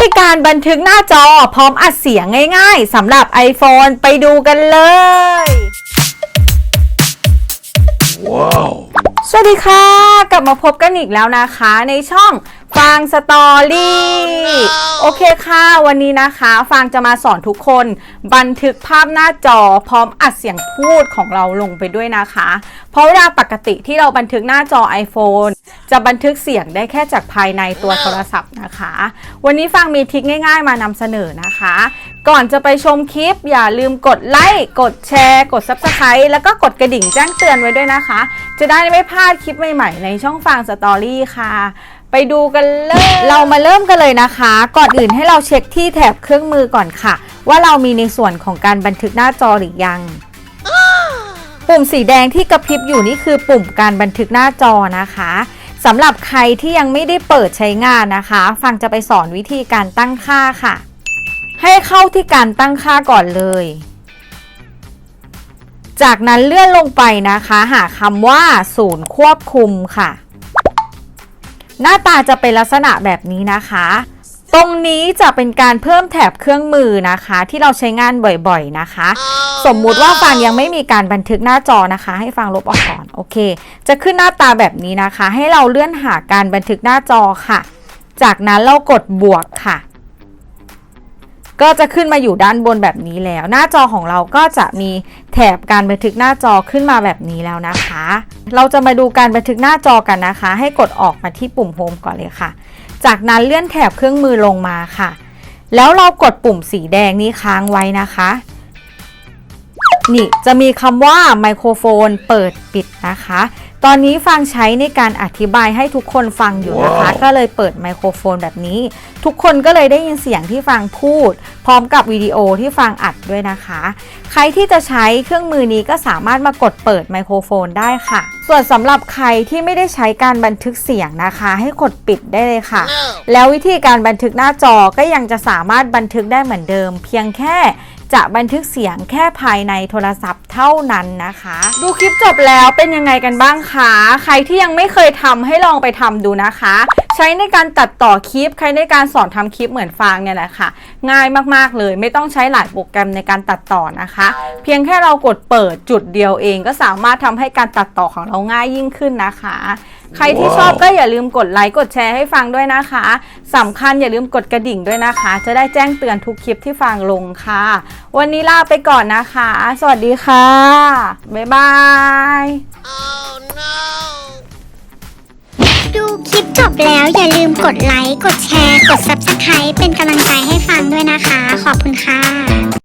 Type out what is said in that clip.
ธีการบันทึกหน้าจอพร้อมอัดเสียงง่ายๆสำหรับ iPhone ไปดูกันเลยสวัสดีค่ะ กลับมาพบกันอีกแล้วนะคะ ในช่อง ฟางสตอรี่ โอเคค่ะ วันนี้นะคะ ฟางจะมาสอนทุกคน บันทึกภาพหน้าจอพร้อมอัดเสียงพูดของเราลงไปด้วยนะคะ เพราะเวลาปกติที่เราบันทึกหน้าจอ iPhone จะบันทึกเสียงได้แค่จากภายในตัวโทรศัพท์นะคะ วันนี้ฟังมีทริคง่าย ๆ มานำเสนอนะคะ ก่อนจะไปชมคลิป อย่าลืมกดไลค์กดแชร์ กด Subscribe แล้วก็กดกระดิ่งแจ้งเตือนไว้ด้วยนะคะ จะได้ไม่พลาดคลิปใหม่ๆ ในช่องฟังสตอรี่ค่ะ ไปดูกันเลย เรามาเริ่มกันเลยนะคะ ก่อนอื่นให้เราเช็คที่แถบเครื่องมือก่อนค่ะ ว่าเรามีในส่วนของการบันทึกหน้าจอหรือยัง ปุ่มสีแดงที่กระพริบอยู่นี่คือปุ่มการบันทึกหน้าจอนะคะสำหรับใครที่ยังไม่ได้เปิดใช้งานนะคะ ฟังจะไปสอนวิธีการตั้งค่าค่ะ ให้เข้าที่การตั้งค่าก่อนเลย จากนั้นเลื่อนลงไปนะคะ หาคำว่าศูนย์ควบคุมค่ะ หน้าตาจะเป็นลักษณะแบบนี้นะคะ ตรงนี้จะเป็นการเพิ่มแถบเครื่องมือนะคะ ที่เราใช้งานบ่อยๆนะคะ สมมุติว่าฟังยังไม่มีการบันทึกหน้าจอนะคะ ให้ฟังลบออกก่อนโอเค จะขึ้นหน้าตาแบบนี้นะคะ ให้เราเลื่อนหาการบันทึกหน้าจอค่ะ จากนั้นเรากดบวกค่ะ ก็จะขึ้นมาอยู่ด้านบนแบบนี้แล้ว หน้าจอของเราก็จะมี บการบันทึกหน้าจอขึ้นมาแบบนี้แล้วนะคะ เราจะมาดูการบันทึกหน้าจอกันนะคะ ให้กดออกมาที่ปุ่มโฮมก่อนเลยค่ะ จากนั้นเลื่อนแถบเครื่องมือลงมาค่ะ แล้วเรากดปุ่มสีแดงนี้ค้างไว้นะคะนี่จะมีคำว่าไมโครโฟนเปิดปิดนะคะ ตอนนี้ฟังใช้ในการอธิบายให้ทุกคนฟังอยู่นะคะว้าวก็เลยเปิดไมโครโฟนแบบนี้ ทุกคนก็เลยได้ยินเสียงที่ฟังพูด พร้อมกับวิดีโอที่ฟังอัดด้วยนะคะ ใครที่จะใช้เครื่องมือนี้ก็สามารถมากดเปิดไมโครโฟนได้ค่ะ ส่วนสำหรับใครที่ไม่ได้ใช้การบันทึกเสียงนะคะ ให้กดปิดได้เลยค่ะ แล้ววิธีการบันทึกหน้าจอก็ยังจะสามารถบันทึกได้เหมือนเดิม เพียงแค่ จะบันทึกเสียงแค่ภายในโทรศัพท์เท่านั้นนะคะ ดูคลิปจบแล้วเป็นยังไงกันบ้างคะ ใครที่ยังไม่เคยทำให้ลองไปทำดูนะคะ ช้ในการตัดต่อคลิปใครในการสอนทำคลิปเหมือนฟางเนี่ยแหละค่ะ ง่ายมากๆเลย ไม่ต้องใช้หลายโปรแกรมในการตัดต่อนะคะ เพียงแค่เรากดเปิดจุดเดียวเอง ก็สามารถทำให้การตัดต่อของเราง่ายยิ่งขึ้นนะคะ ใครที่ชอบก็อย่าลืมกดไลค์กดแชร์ให้ฟังด้วยนะคะสำคัญอย่าลืมกดกระดิ่งด้วยนะคะ จะได้แจ้งเตือนทุกคลิปที่ฟังลงค่ะ วันนี้ลาไปก่อนนะคะ สวัสดีค่ะ บ๊ายบายดูคลิป จบแล้วอย่าลืมกดไลค์ กดแชร์ กด Subscribe เป็นกำลังใจให้ฟังด้วยนะคะ ขอบคุณค่ะ